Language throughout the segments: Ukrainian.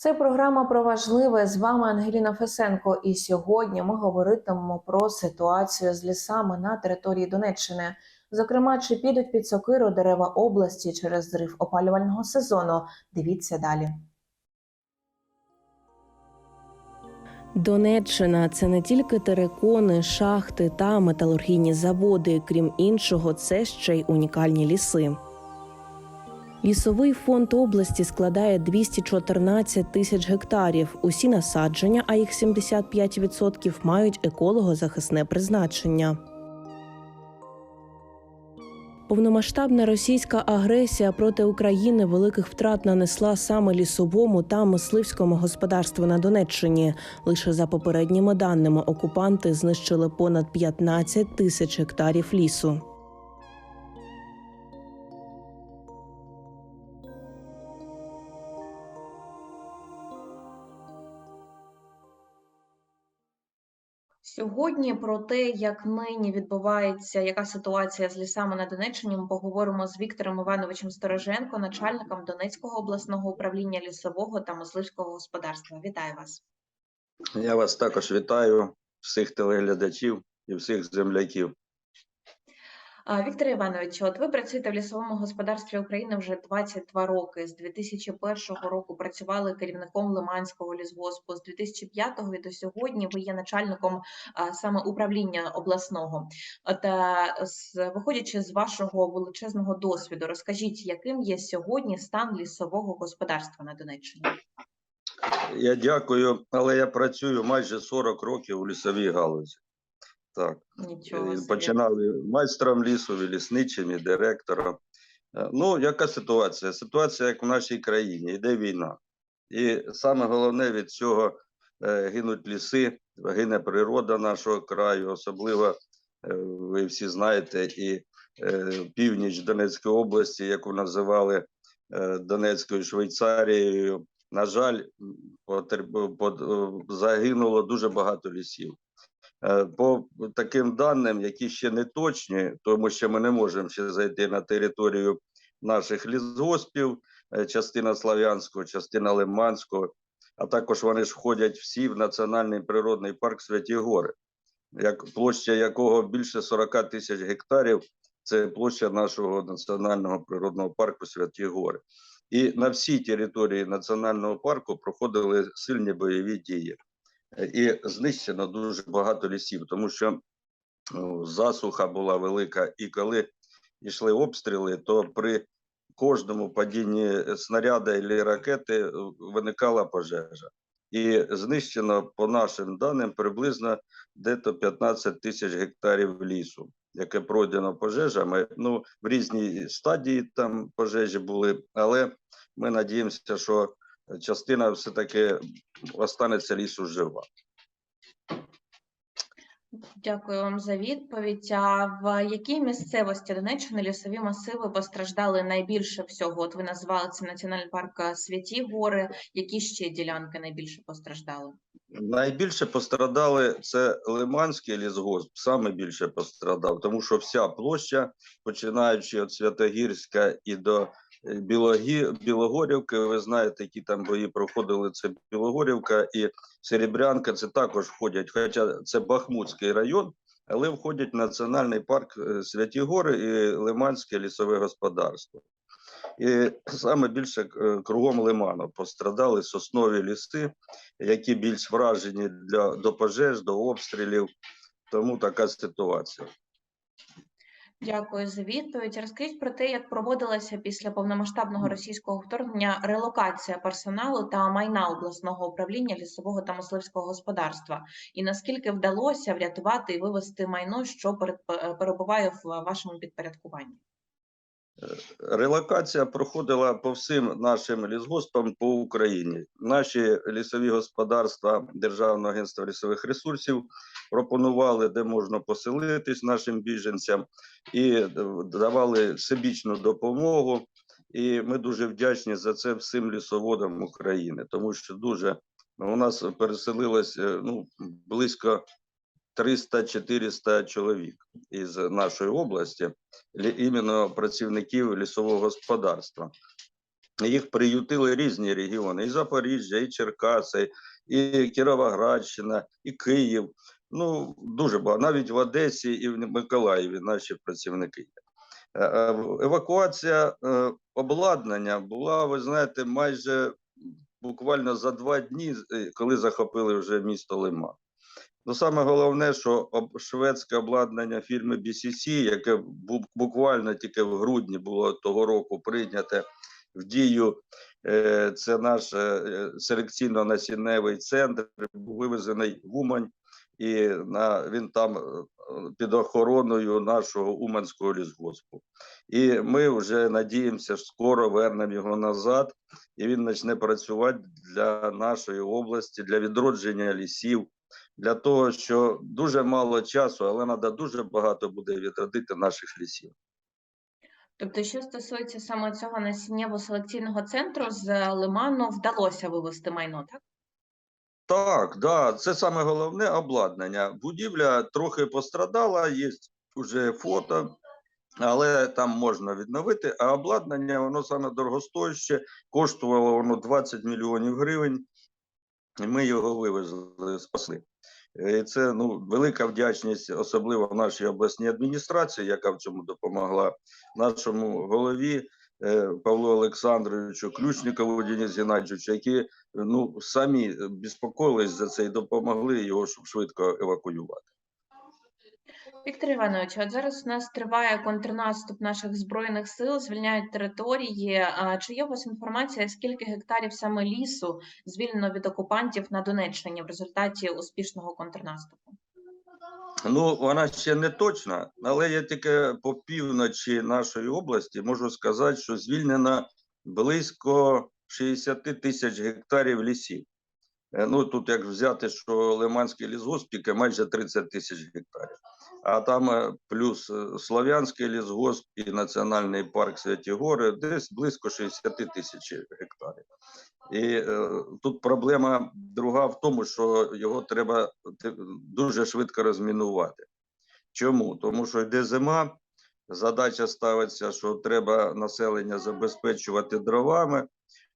Це програма про важливе. З вами Ангеліна Фесенко. І сьогодні ми говоритимемо про ситуацію з лісами на території Донеччини. Зокрема, чи підуть під сокиру дерева області через зрив опалювального сезону? Дивіться далі. Донеччина це не тільки терикони, шахти та металургійні заводи. Крім іншого, це ще й унікальні ліси. Лісовий фонд області складає 214 тисяч гектарів. Усі насадження, а їх 75%, мають еколого-захисне призначення. Повномасштабна російська агресія проти України великих втрат нанесла саме лісовому та мисливському господарству на Донеччині. Лише за попередніми даними окупанти знищили понад 15 тисяч гектарів лісу. Сьогодні про те, як нині відбувається яка ситуація з лісами на Донеччині, ми поговоримо з Віктором Івановичем Стороженко, начальником Донецького обласного управління лісового та мисливського господарства. Вітаю вас. Я вас також вітаю, всіх телеглядачів і всіх земляків. Віктор Іванович, от ви працюєте в лісовому господарстві України вже 22 роки. З 2001 року працювали керівником Лиманського лісгоспу. З 2005 і до сьогодні ви є начальником саме управління обласного. От, виходячи з вашого величезного досвіду, розкажіть, яким є сьогодні стан лісового господарства на Донеччині? Я дякую, але я працюю майже 40 років у лісовій галузі. Так, Нічого собі. починав майстром лісу, і лісничим, і директором. Е, Ну, яка ситуація? Ситуація, як в нашій країні, йде війна. І саме головне від цього е, гинуть ліси, гине природа нашого краю, особливо е, ви всі знаєте, і е, північ Донецької області, яку називали е, Донецькою Швейцарією. На жаль, е, загинуло дуже багато лісів. Е, По таким даним, які ще не точні, тому що ми не можемо ще зайти на територію наших лісгоспів, е, частина Слав'янського, частина Лиманського, а також вони ж входять всі в Національний природний парк Святі Гори, як площа якого більше 40 тисяч гектарів. Це площа нашого національного природного парку Святі Гори. І на всій території національного парку проходили сильні бойові дії. І знищено дуже багато лісів, тому що ну, засуха була велика, і коли йшли обстріли, то при кожному падінні снаряда і ракети е, виникала пожежа. І знищено, по нашим даним, приблизно дето 15 тисяч гектарів лісу, яке пройдено пожежами. Ну, в різній стадії там пожежі були, але ми надіємося, що частина все-таки останеться лісу жива. Дякую вам за відповідь. А в якій місцевості Донеччини лісові масиви постраждали найбільше всього? От ви назвали це національний парк Святі Гори. Які ще ділянки найбільше постраждали? Найбільше пострадали це Лиманський лісгосп, саме більше пострадав, тому що вся площа, починаючи від Святогірська і до Білогі... Білогорівки, ви знаєте, які там бої проходили. Це Білогорівка і Серебрянка. Це також входять, хоча це Бахмутський район, але входять в національний парк е, Святі Гори і Лиманське лісове господарство. І саме більше е, кругом Лиману пострадали соснові ліси, які більш вражені для до пожеж, до обстрілів. Тому така ситуація. Дякую за відповідь. Розкажіть про те, як проводилася після повномасштабного російського вторгнення релокація персоналу та майна обласного управління лісового та мисливського господарства, і наскільки вдалося врятувати і вивести майно, що перед- перебуває в вашому підпорядкуванні? Релокація проходила по всім нашим лісгоспам по Україні. Наші лісові господарства Державного агентства лісових ресурсів пропонували, де можна поселитись нашим біженцям, і давали всебічну допомогу. І ми дуже вдячні за це всім лісоводам України, тому що дуже у нас переселилось е, ну, близько 300-400 чоловік із нашої області, іменно працівників лісового господарства. Їх приютили різні регіони: і Запоріжжя, і Черкаси, і Кіровоградщина, і Київ. Ну, дуже багато. Навіть в Одесі і в Миколаєві наші працівники. Е, е, Евакуація е, обладнання була, ви знаєте, майже буквально за два дні, коли захопили вже місто Лиман. Ну, саме головне, що шведське обладнання фірми BCC, яке бу- буквально тільки в грудні було того року прийняте в дію, е, це наш е, селекційно-насінневий центр, був вивезений в Умань, і на, він там е, під охороною нашого Уманського лісгоспу. І ми вже надіємося, що скоро вернемо його назад, і він почне працювати для нашої області, для відродження лісів, для того, що дуже мало часу, але треба дуже багато буде відродити наших лісів. Тобто, що стосується саме цього насіннєво-селекційного центру з Лиману, вдалося вивести майно, так? Так, да, це саме головне обладнання. Будівля трохи пострадала, є вже фото, але там можна відновити. А обладнання, воно саме дорогостояще, коштувало воно 20 мільйонів гривень. І ми його вивезли, спасли. І це ну, велика вдячність, особливо нашій обласній адміністрації, яка в цьому допомогла, нашому голові е, Павлу Олександровичу, Ключникову Денису Геннадійовичу, які ну, самі безпокоїлись за це і допомогли його щоб швидко евакуювати. Віктор Іванович, от зараз у нас триває контрнаступ наших збройних сил, звільняють території. Чи є у вас інформація, скільки гектарів саме лісу звільнено від окупантів на Донеччині в результаті успішного контрнаступу? Ну, вона ще не точна, але я тільки по півночі нашої області можу сказати, що звільнено близько 60 тисяч гектарів лісів. Е, Ну, тут як взяти, що Лиманський лісгосп тільки майже 30 тисяч гектарів. А там е, плюс е, Слов'янський лісгосп і Національний парк Святі Гори десь близько 60 тисяч гектарів. І е, тут проблема друга в тому, що його треба дуже швидко розмінувати. Чому? Тому що йде зима, задача ставиться, що треба населення забезпечувати дровами,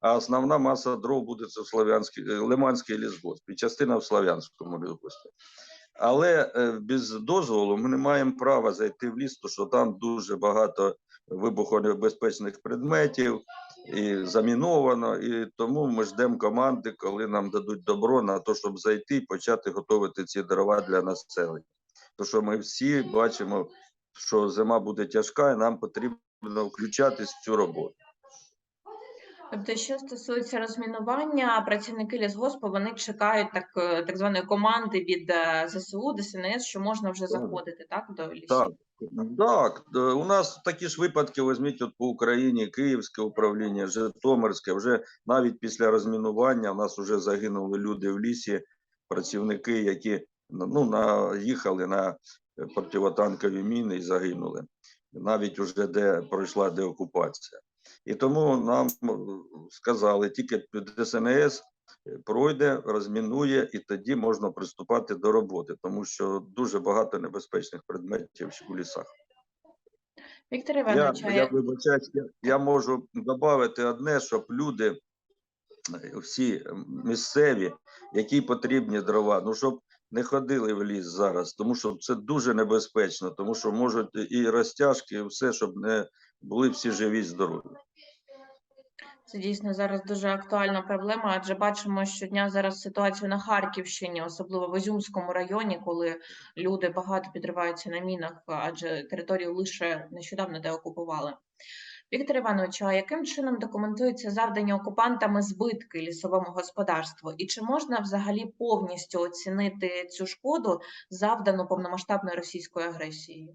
а основна маса дров буде це в Слов'янській, е, Лиманський лісгосп і частина в Слов'янському лісгоспі. Але е, без дозволу ми не маємо права зайти в ліс, тому що там дуже багато вибухонебезпечних предметів і заміновано. І тому ми ждемо команди, коли нам дадуть добро на те, щоб зайти і почати готувати ці дрова для населення. Тому що ми всі бачимо, що зима буде тяжка, і нам потрібно включатись в цю роботу. Тобто, що стосується розмінування, працівники лісгоспу вони чекають так, е, так званої команди від е, ЗСУ, ДСНС, що можна вже заходити так до лісів. Так, так, е, у нас такі ж випадки візьміть от по Україні, Київське управління, Житомирське. Вже навіть після розмінування у нас вже загинули люди в лісі, працівники, які ну, наїхали на противотанкові міни і загинули. Навіть уже де пройшла деокупація. І тому нам е, сказали, тільки ДСНС е, пройде, розмінує, і тоді можна приступати до роботи, тому що дуже багато небезпечних предметів у лісах. Віктор Іванович, а я вибачаюсь, я, я можу додати одне, щоб люди е, всі місцеві, які потрібні дрова, ну щоб не ходили в ліс зараз, тому що це дуже небезпечно, тому що можуть і розтяжки, і все, щоб не були всі живі, здорові. Це дійсно зараз дуже актуальна проблема, адже бачимо щодня зараз ситуацію на Харківщині, особливо в Ізюмському районі, коли люди багато підриваються на мінах, адже територію лише нещодавно деокупували. Віктор Іванович, а яким чином документуються завдані окупантами збитки лісовому господарству? І чи можна взагалі повністю оцінити цю шкоду, завдану повномасштабною російською агресією?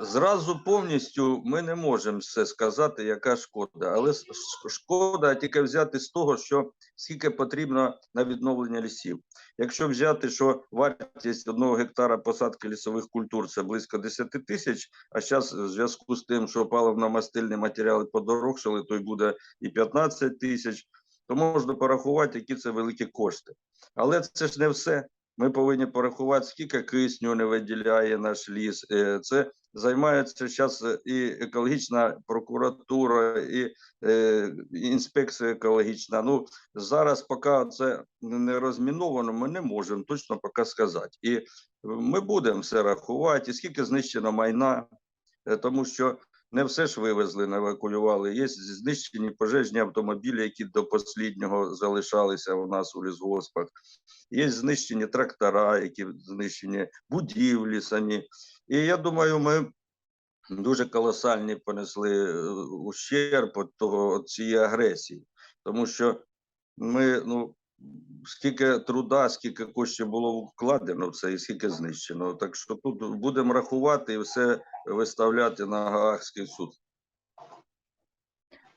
Зразу повністю ми не можемо все сказати, яка шкода, але шкода тільки взяти з того, що скільки потрібно на відновлення лісів. Якщо взяти, що вартість одного гектара посадки лісових культур це близько 10 тисяч, а зараз в зв'язку з тим, що паливно-мастильні матеріали подорожчали, то й буде і 15 тисяч, то можна порахувати, які це великі кошти. Але це ж не все. Ми повинні порахувати, скільки кисню не виділяє наш ліс. Е, Це займається зараз і екологічна прокуратура, і е, інспекція екологічна. Ну зараз, поки це не розміновано, ми не можемо точно поки сказати. І ми будемо все рахувати, і скільки знищено майна, е, тому що не все ж вивезли, не евакуювали. Є знищені пожежні автомобілі, які до останнього залишалися у нас у лісгоспах. Є знищені трактора, які знищені будівлі самі. І я думаю, ми дуже колосальні понесли е, ущерб від того от цієї агресії, тому що ми ну. Скільки труда, скільки коштів було вкладено в це, і скільки знищено. Так що тут будемо рахувати і все виставляти на Гаагський суд.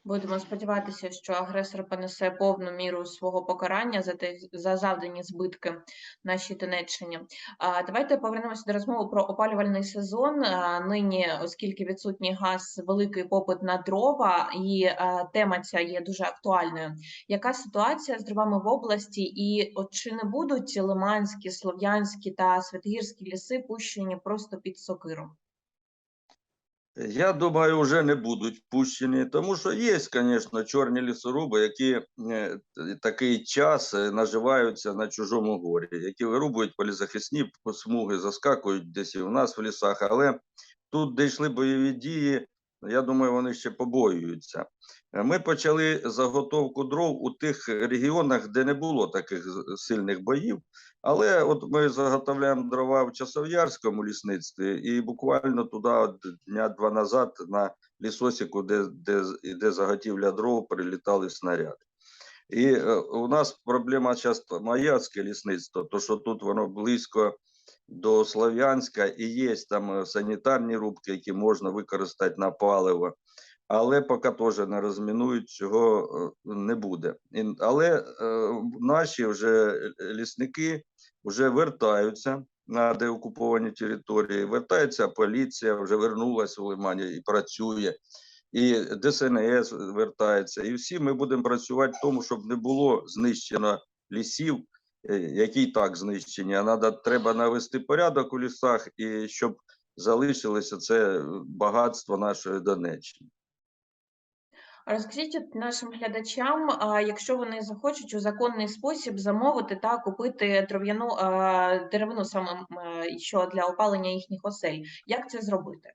Будемо сподіватися, що агресор понесе повну міру свого покарання за те, за завдані збитки нашій Донеччині. Давайте повернемося до розмови про опалювальний сезон. Нині, оскільки відсутній газ, великий попит на дрова, і тема ця є дуже актуальною. Яка ситуація з дровами в області? І от чи не будуть лиманські, слов'янські та святогірські ліси пущені просто під сокиру? Я думаю, вже не будуть пущені, тому що є, звісно, чорні лісоруби, які е, такий час е, наживаються на чужому горі, які вирубують полізахисні смуги, заскакують десь і у нас в лісах, але тут, де йшли бойові дії, я думаю, вони ще побоюються. Е, Ми почали заготовку дров у тих регіонах, де не було таких сильних боїв. Але от ми заготовляємо дрова в Часов'ярському лісництві, і буквально туди дня два назад на лісосіку, де, де іде заготівля дров, прилітали снаряди. І е, у нас проблема часто маяцьке лісництво, то що тут воно близько до Слов'янська і є там е, санітарні рубки, які можна використати на паливо. Але поки теж не розмінують, цього е, не буде. Але наші вже лісники вже вертаються на деокуповані території. Вертається поліція, вже вернулася в Лимані і працює. І ДСНС вертається, і всі ми будемо працювати в тому, щоб не було знищено лісів, е, які і так знищені. А надо, треба навести порядок у лісах і щоб залишилося це багатство нашої Донеччини. Розкажіть нашим глядачам, якщо вони захочуть у законний спосіб замовити та купити дров'яну деревину саме е, що для опалення їхніх осель, як це зробити?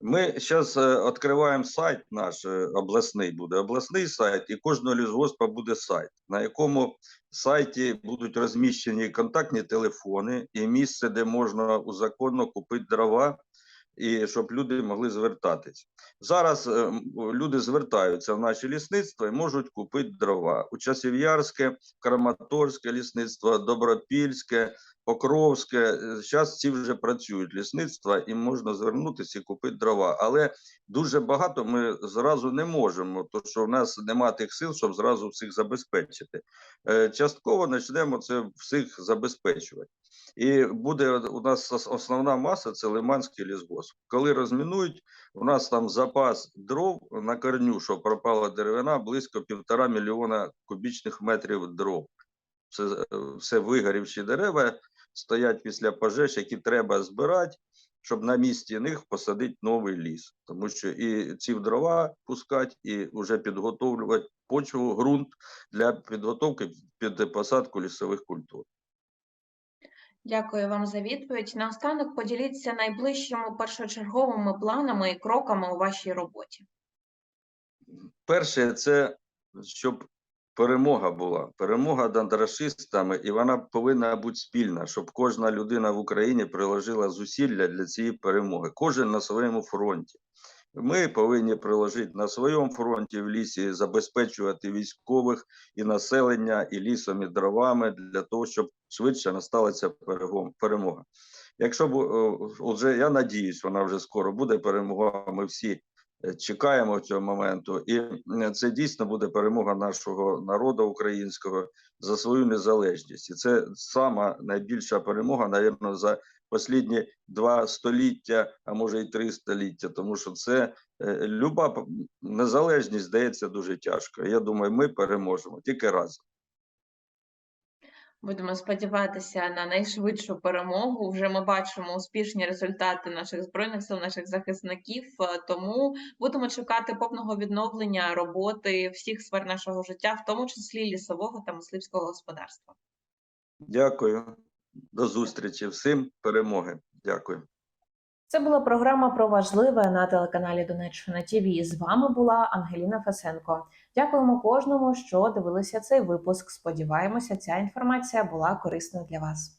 Ми зараз відкриваємо сайт наш е, обласний буде обласний сайт, і кожного лісгоспа буде сайт, на якому сайті будуть розміщені контактні телефони і місце, де можна законно купити дрова, і щоб люди могли звертатись. Зараз е, люди звертаються в наші лісництва і можуть купити дрова. У Часів'ярське, Краматорське лісництво, Добропільське, Покровське. Зараз ці вже працюють лісництва і можна звернутися і купити дрова. Але дуже багато ми зразу не можемо, тому що в нас нема тих сил, щоб зразу всіх забезпечити. Е, Частково почнемо це всіх забезпечувати. І буде у нас основна маса це Лиманський лісгосп. Коли розмінують, у нас там запас дров на корню, що пропала деревина, близько півтора мільйона кубічних метрів дров. Це е, все вигорівші дерева стоять після пожеж, які треба збирати, щоб на місці них посадити новий ліс. Тому що і ці дрова пускати, і вже підготовлювати почву, ґрунт для підготовки під посадку лісових культур. Дякую вам за відповідь. Наостанок поділіться найближчими першочерговими планами і кроками у вашій роботі. Перше, це щоб перемога була. Перемога над расистами, і вона повинна бути спільна, щоб кожна людина в Україні приложила зусилля для цієї перемоги. Кожен на своєму фронті. Ми повинні приложити на своєму фронті в лісі, забезпечувати військових і населення, і лісом, і дровами для того, щоб швидше настала ця перемога. Якщо б е, вже я надіюсь, вона вже скоро буде перемога. Ми всі чекаємо цього моменту, і це дійсно буде перемога нашого народу українського за свою незалежність. І це сама найбільша перемога, навірно, за останні два століття, а може й три століття, тому що це е, люба незалежність здається дуже тяжко. Я думаю, ми переможемо тільки разом. Будемо сподіватися на найшвидшу перемогу. Вже ми бачимо успішні результати наших збройних сил, наших захисників. е, Тому будемо чекати повного відновлення роботи всіх сфер нашого життя, в тому числі лісового та мисливського господарства. Дякую. До зустрічі всім. Перемоги. Дякую. Це була програма про важливе на телеканалі Донеччина ТІВІ. З вами була Ангеліна Фесенко. Дякуємо кожному, що дивилися цей випуск. Сподіваємося, ця інформація була корисна для вас.